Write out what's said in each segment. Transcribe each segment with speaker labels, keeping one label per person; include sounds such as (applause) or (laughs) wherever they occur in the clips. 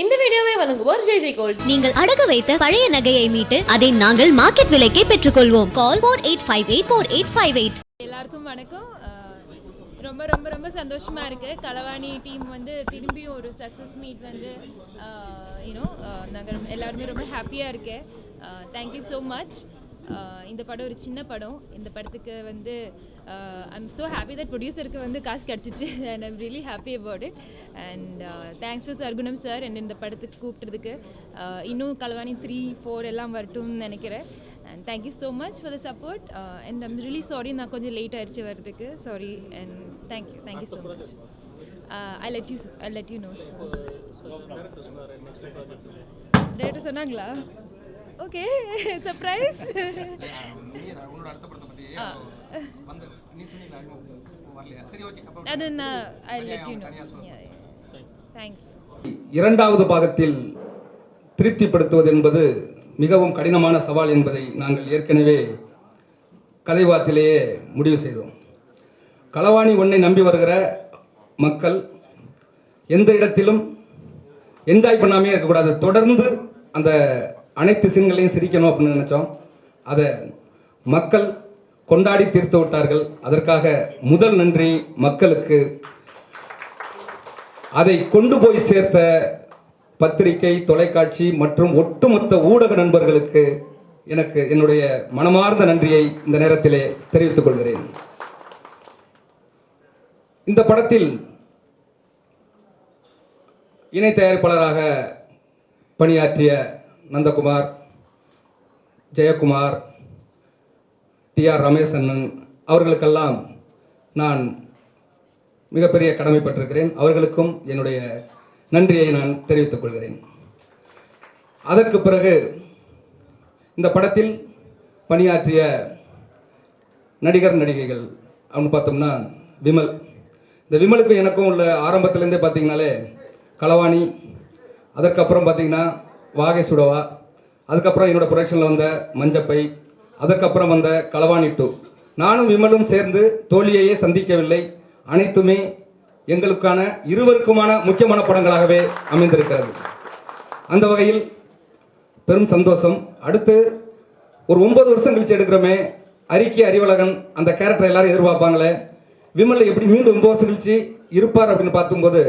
Speaker 1: இந்த வீடியோவை வழங்குவோர் ஜெய் ஜெய் கோல்ட்.
Speaker 2: நீங்கள் அடகு வைத்த பழைய நகையை மீட்டு அதை நாங்கள் மார்க்கெட் விலைக்கே பெற்றுக்கொள்வோம். Call four eight five eight four eight five eight
Speaker 3: எல்லாருக்கும் வணக்கம். ரொம்ப ரொம்ப ரொம்ப சந்தோஷமாக இருக்குது களவாணி டீம் வந்து திரும்பியும் ஒரு சக்ஸஸ் மீட் வந்து யூனோ நாங்கள் எல்லாருமே ரொம்ப ஹாப்பியாக இருக்கேன் தேங்க்யூ ஸோ மச் இந்த படம் ஒரு சின்ன படம். இந்த படத்துக்கு வந்து ஐம் ஸோ ஹாப்பி தட் ப்ரொடியூசருக்கு வந்து காசு கிடச்சிச்சு. And I'm really happy about it and thanks to Sargunam sir and இந்த படத்துக்கு கூப்பிட்டதுக்கு. இன்னும் களவாணி த்ரீ ஃபோர் எல்லாம் வரட்டும்னு நினைக்கிறேன். And thank you so much for the support and I'm really sorry நான் கொஞ்சம் லேட் ஆயிடுச்சு வரதுக்கு sorry and thank you thank you so much I let you I let you knows director சொன்னாங்களா? Okay surprise (laughs) (laughs)
Speaker 4: உன்னோட அடுத்த படத்தை பத்தி வந்து நீ சொன்னீங்க அறிமுகம் வரலையா? சரி ஓகே அப்போ
Speaker 3: அது நான் I let you know thank you
Speaker 4: இரண்டாவது பாகத்தில் திருப்திப்படுத்துவது என்பது மிகவும் கடினமான சவால் என்பதை நாங்கள் ஏற்கனவே கதைவாத்திலேயே முடிவு செய்தோம். களவாணி ஒன்றை நம்பி வருகிற மக்கள் எந்த இடத்திலும் என்ஜாய் பண்ணாமே இருக்கக்கூடாது. தொடர்ந்து அந்த அனைத்து சீன்களையும் சிரிக்கணும் அப்படின்னு நினச்சோம். அதை மக்கள் கொண்டாடி தீர்த்து விட்டார்கள். அதற்காக முதல் நன்றி மக்களுக்கு. அதை கொண்டு போய் சேர்த்த பத்திரிகை தொலைக்காட்சி மற்றும் ஒட்டுமொத்த ஊடக நண்பர்களுக்கு எனக்கு என்னுடைய மனமார்ந்த நன்றியை இந்த நேரத்திலே தெரிவித்துக் கொள்கிறேன். இந்த படத்தில் இணை தயாரிப்பாளராக பணியாற்றிய நந்தகுமார் ஜெயக்குமார் டி ஆர் ரமேஷ் அண்ணன் அவர்களுக்கெல்லாம் நான் மிகப்பெரிய கடமைப்பட்டிருக்கிறேன். அவர்களுக்கும் என்னுடைய நன்றியை நான் தெரிவித்துக் கொள்கிறேன். அதற்கு பிறகு இந்த படத்தில் பணியாற்றிய நடிகர் நடிகைகள் அப்படின்னு பார்த்தோம்னா விமல். இந்த விமலுக்கும் எனக்கும் உள்ள ஆரம்பத்திலேருந்தே பார்த்தீங்கனாலே களவாணி அதற்கப்புறம் பார்த்தீங்கன்னா வாகை சுடவா அதுக்கப்புறம் என்னோட ப்ரொடக்ஷனில் வந்த மஞ்சப்பை அதுக்கப்புறம் வந்த களவாணி டூ நானும் விமலும் சேர்ந்து தோல்வியையே சந்திக்கவில்லை. அனைத்துமே எங்களுக்கான இருவருக்குமான முக்கியமான படங்களாகவே அமைந்திருக்கிறது. அந்த வகையில் பெரும் சந்தோஷம். அடுத்து ஒரு ஒன்பது வருஷம் கழிச்சு எடுக்கிறோமே அறிக்கை அறிவழகன் அந்த கேரக்டர் எல்லாரும் எதிர்பார்ப்பாங்களே. விமல் எப்படி மீண்டும் ஒன்பது வருஷம் கழிச்சு இருப்பார் அப்படின்னு பார்த்தும்போது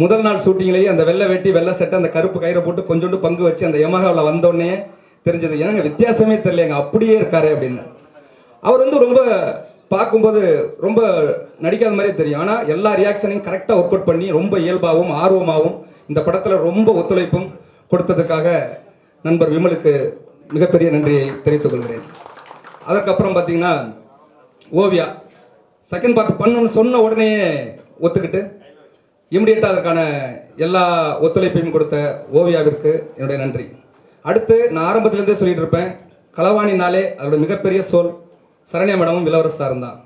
Speaker 4: முதல் நாள் ஷூட்டிங்லேயே அந்த வெள்ளை வெட்டி வெள்ளை சட்டை அந்த கருப்பு கயிறை போட்டு கொஞ்சோண்டு பங்கு வச்சு அந்த யமகாவில் வந்தோடனே தெரிஞ்சது ஏன்னா வித்தியாசமே தெரியலங்க அப்படியே இருக்காரு அப்படின்னு. அவர் வந்து ரொம்ப பார்க்கும்போது ரொம்ப நடிக்காத மாதிரியே தெரியும். ஆனால் எல்லா ரியாக்ஷனையும் கரெக்டாக ஒர்க் அவுட் பண்ணி ரொம்ப இயல்பாகவும் ஆர்வமாகவும் இந்த படத்தில் ரொம்ப ஒத்துழைப்பும் கொடுத்ததுக்காக நண்பர் விமலுக்கு மிகப்பெரிய நன்றியை தெரிவித்துக் கொள்கிறேன். அதற்கப்புறம் பார்த்தீங்கன்னா ஓவியா செகண்ட் பார்ட் பண்ணணும்னு சொன்ன உடனே ஒத்துக்கிட்டு இமிடியேட்டாக அதற்கான எல்லா ஒத்துழைப்பையும் கொடுத்த ஓவியாவிற்கு என்னுடைய நன்றி. அடுத்து நான் ஆரம்பத்திலேருந்தே சொல்லிட்டு இருப்பேன் களவாணினாலே அதோட மிகப்பெரிய சொல் சரண்யா மேடமும் இளவரசு சாரும் தான்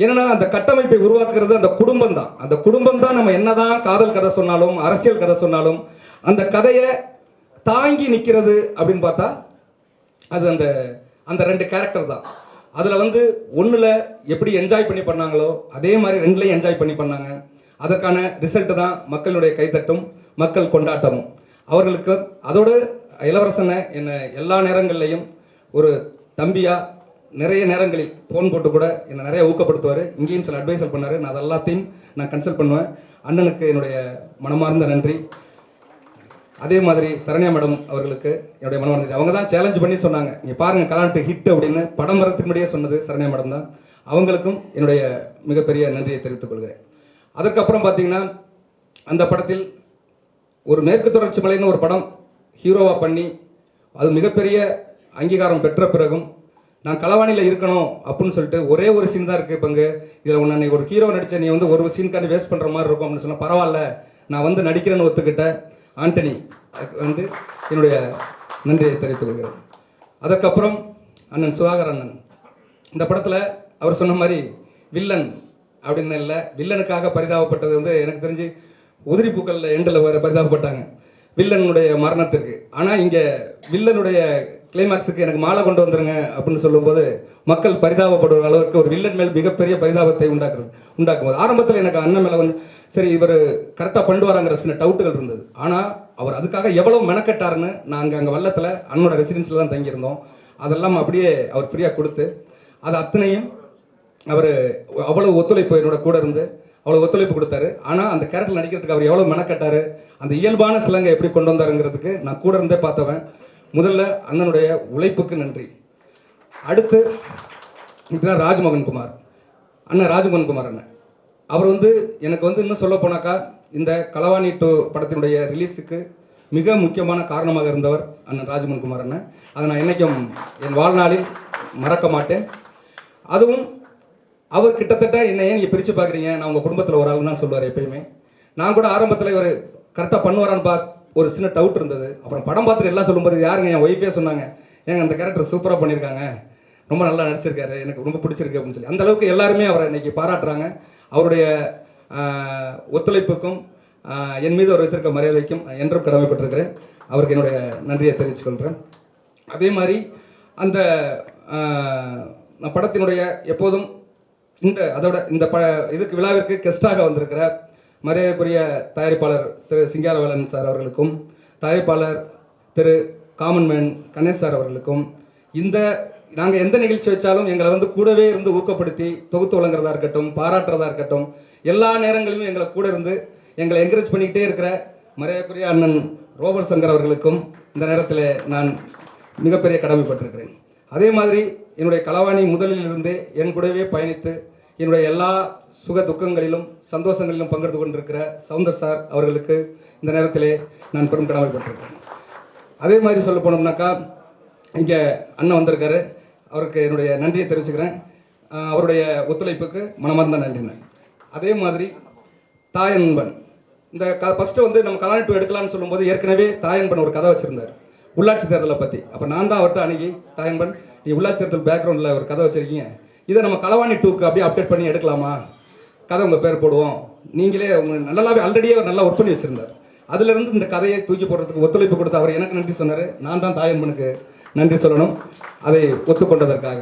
Speaker 4: ஏன்னா அந்த கட்டமைப்பை உருவாக்குறது அந்த குடும்பம் தான் அந்த குடும்பம் தான் நம்ம என்னதான் காதல் கதை சொன்னாலும் அரசியல் கதை சொன்னாலும் அந்த கதையை தாங்கி நிற்கிறது அப்படின்னு பார்த்தா அது அந்த அந்த ரெண்டு கேரக்டர் தான். அதில் வந்து ஒன்றில் எப்படி என்ஜாய் பண்ணி பண்ணாங்களோ அதே மாதிரி ரெண்டுலேயும் என்ஜாய் பண்ணி பண்ணாங்க. அதற்கான ரிசல்ட்டு தான் மக்களுடைய கைத்தட்டும் மக்கள் கொண்டாட்டமும். அவர்களுக்கு அதோடு இளவரசனை என்னை எல்லா நேரங்கள்லையும் ஒரு தம்பியாக நிறைய நேரங்களில் ஃபோன் போட்டு கூட என்னை நிறைய ஊக்கப்படுத்துவார். இங்கேயும் சில அட்வைசர் பண்ணார். நான் அது எல்லாத்தையும் நான் கன்சல்ட் பண்ணுவேன். அண்ணனுக்கு என்னுடைய மனமார்ந்த நன்றி. அதே மாதிரி சரண்யா மேடம் அவர்களுக்கு என்னுடைய மனமார்ந்த அவங்க தான் சேலஞ்ச் பண்ணி சொன்னாங்க. நீங்கள் பாருங்கள் கலாண்ட்டு ஹிட் அப்படின்னு படம் வரத்துக்கு முன்னாடியே சொன்னது சரண்யா மேடம் தான். அவங்களுக்கும் என்னுடைய மிகப்பெரிய நன்றியை தெரிவித்துக் கொள்கிறேன். அதுக்கப்புறம் பார்த்தீங்கன்னா அந்த படத்தில் ஒரு மேற்கு தொடர்ச்சி மலைன்னு ஒரு படம் ஹீரோவாக பண்ணி அது மிகப்பெரிய அங்கீகாரம் பெற்ற பிறகும் நான் களவாணியில் இருக்கணும் அப்படின்னு சொல்லிட்டு ஒரே ஒரு சீன் தான் இருக்குது பங்கு. இதில் உன்னை நீ ஒரு ஹீரோ நடித்த நீ வந்து ஒரு சீனுக்காண்டி வேஸ்ட் பண்ணுற மாதிரி இருக்கும் அப்படின்னு சொன்னால் பரவாயில்ல. நான் வந்து நடிக்கிறேன்னு ஒத்துக்கிட்ட. ஆண்டனி வந்து என்னுடைய நன்றியை தெரிவித்துக் கொள்கிறேன். அதற்கப்புறம் அண்ணன் சுதாகர் அண்ணன். இந்த படத்தில் அவர் சொன்ன மாதிரி வில்லன் அப்படின்னு இல்லை. வில்லனுக்காக பரிதாபப்பட்டது வந்து எனக்கு தெரிஞ்சு உதிரி பூக்களில் எண்டில் வேறு பரிதாபப்பட்டாங்க. வில்லனுடைய மரணத்திற்கு. ஆனால் இங்கே வில்லனுடைய கிளைமாக்ஸுக்கு எனக்கு மாலை கொண்டு வந்துருங்க அப்படின்னு சொல்லும்போது மக்கள் பரிதாபப்படுற அளவுக்கு ஒரு வில்லன் மேல் மிகப்பெரிய பரிதாபத்தை உண்டாக்குறது உண்டாக்கும் போது ஆரம்பத்தில் எனக்கு அண்ணன் மேலே வந்து சரி இவர் கரெக்டாக பண்ணிட்டு வராங்கிற சில டவுட்டுகள் இருந்தது. ஆனால் அவர் அதுக்காக எவ்வளோ மெனக்கெட்டாருன்னு நாங்கள் அங்கே வல்லத்தில் அண்ணனோட ரெசிடென்ஸில் தான் தங்கியிருந்தோம். அதெல்லாம் அப்படியே அவர் ஃப்ரீயாக கொடுத்து அது அத்தனையும் அவர் அவ்வளவு ஒத்துழைப்பு என்னோட கூட இருந்து அவ்வளோ ஒத்துழைப்பு கொடுத்தாரு. ஆனால் அந்த கேரக்டர் நடிக்கிறதுக்கு அவர் எவ்வளோ மெனக்கட்டாரு அந்த இயல்பான சிலங்கை எப்படி கொண்டு வந்தாருங்கிறதுக்கு நான் கூட இருந்தே பார்த்தவன். முதல்ல அண்ணனுடைய உழைப்புக்கு நன்றி. அடுத்து இதுதான் ராஜ்மோகன் குமார். அண்ணன் ராஜ்மோகன் குமார் அண்ணன். அவர் வந்து எனக்கு வந்து இன்னும் சொல்ல போனாக்கா இந்த களவாணி டூ படத்தினுடைய ரிலீஸுக்கு மிக முக்கியமான காரணமாக இருந்தவர் அண்ணன் ராஜ்மோகன் குமார் அண்ணன். அதை நான் என்றைக்கும் என் வாழ்நாளில் மறக்க மாட்டேன். அதுவும் அவர் கிட்டத்தட்ட என்ன ஏன் நீங்கள் பிரித்து பார்க்குறீங்க? நான் உங்கள் குடும்பத்தில் ஒரு ஆளுன்னு தான் சொல்லுவார் எப்பயுமே. நான் கூட ஆரம்பத்தில் இவர் கரெக்டாக பண்ணுவாரான்னு பா ஒரு சின்ன டவுட் இருந்தது. அப்புறம் படம் பார்த்துட்டு எல்லாம் சொல்லும்போது யாருங்க? என் ஒய்ஃபே சொன்னாங்க. ஏங்க அந்த கேரக்டர் சூப்பராக பண்ணியிருக்காங்க ரொம்ப நல்லா நடிச்சிருக்காரு. எனக்கு ரொம்ப பிடிச்சிருக்கு அப்படின்னு சொல்லி. அந்த அளவுக்கு எல்லாருமே அவரை இன்னைக்கு பாராட்டுறாங்க. அவருடைய ஒத்துழைப்புக்கும் என் மீது அவர் வைத்திருக்க மரியாதைக்கும் என்றும் கடமைப்பட்டிருக்கிறேன். அவருக்கு என்னுடைய நன்றியை தெரிவித்துக் கொள்கிறேன் அதே மாதிரி அந்த படத்தினுடைய எப்போதும் இந்த அதோட இந்த ப இதுக்கு விழாவிற்கு கெஸ்டாக வந்திருக்கிற மரியாதைக்குரிய தயாரிப்பாளர் திரு சிங்காரவேலன் சார் அவர்களுக்கும் தயாரிப்பாளர் திரு காமன்மேன் கணேஷ் சார் அவர்களுக்கும் இந்த நாங்கள் எந்த நிகழ்ச்சி வச்சாலும் எங்களை வந்து கூடவே இருந்து ஊக்கப்படுத்தி தொகுத்து வழங்குறதா இருக்கட்டும் பாராட்டுறதா இருக்கட்டும் எல்லா நேரங்களிலும் எங்களை கூட இருந்து எங்களை என்கரேஜ் பண்ணிக்கிட்டே இருக்கிற மரியாதைக்குரிய அண்ணன் ரோபர் சங்கர் அவர்களுக்கும் இந்த நேரத்தில் நான் மிகப்பெரிய கடமைப்பட்டிருக்கிறேன். அதே மாதிரி என்னுடைய களவாணி முதலில் இருந்தே என் கூடவே பயணித்து என்னுடைய எல்லா சுக துக்கங்களிலும் சந்தோஷங்களிலும் பங்கெடுத்து கொண்டிருக்கிற சவுந்தர் சார் அவர்களுக்கு இந்த நேரத்திலே நான் பெரும் கடமைப்பட்டிருக்கிறேன். அதே மாதிரி சொல்ல போனோம்னாக்கா இங்கே அண்ணன் வந்திருக்காரு. அவருக்கு என்னுடைய நன்றியை தெரிவிச்சுக்கிறேன். அவருடைய ஒத்துழைப்புக்கு மனமார்ந்த நன்றிண்ணே அதே மாதிரி தாயன்பன். இந்த க ஃபஸ்ட்டு வந்து நம்ம கலாநிட்டு எடுக்கலாம்னு சொல்லும்போது ஏற்கனவே தாயன்பன் ஒரு கதை வச்சுருந்தார். உள்ளாட்சி தேர்தலை பற்றி அப்போ நான் தான் அவர்கிட்ட அணுகி தாயன்பன் நீ உள்ளாட்சி தேர்தல் பேக்ரவுண்டில் ஒரு கதை வச்சுருக்கீங்க. இதை நம்ம களவாணி டூக்கு அப்படியே அப்டேட் பண்ணி எடுக்கலாமா? கதை உங்கள் பேர் போடுவோம். நீங்களே உங்க நல்லாவே ஆல்ரெடியே அவர் நல்லா ஒர்க் பண்ணி வச்சுருந்தார். அதுலேருந்து இந்த கதையை தூக்கி போடுறதுக்கு ஒத்துழைப்பு கொடுத்து அவர் எனக்கு நன்றி சொன்னார். நான் தான் தாயன்பனுக்கு நன்றி சொல்லணும். அதை ஒத்துக்கொண்டதற்காக.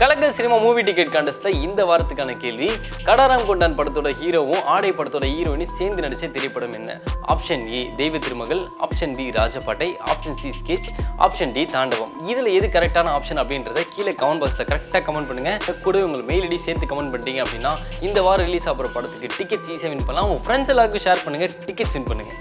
Speaker 5: கலக்கல் சினிமா மூவி டிக்கெட் கான்டெஸ்ட்ல இந்த வாரத்துக்கான கேள்வி கடாராம் கொண்டான் படத்தோட ஹீரோவும் ஆடை படத்தோட ஹீரோயினும் சேர்ந்து நடிச்ச திரைப்படம் என்ன? Option A Deiva Thirumagal. Option B Rajapattai. Option C sketch option D Thandavam. இதுல எது கரெக்டான ஆப்ஷன் அப்படின்றத கீழே கமெண்ட் பாக்ஸ்ல கரெக்டாக கமெண்ட் பண்ணுங்க. கூட உங்கள் மெயில் ஐடி சேர்த்து கமெண்ட் பண்ணிட்டீங்க அப்படின்னா இந்த வாரம் ரிலீஸ் ஆகிற படத்துக்கு டிக்கெட்ஸ் ஈஸியாக வின் பண்ணலாம். உங்க ஃப்ரெண்ட்ஸ் எல்லாருக்கும் ஷேர் பண்ணுங்க. டிக்கெட்ஸ் வின் பண்ணுங்க.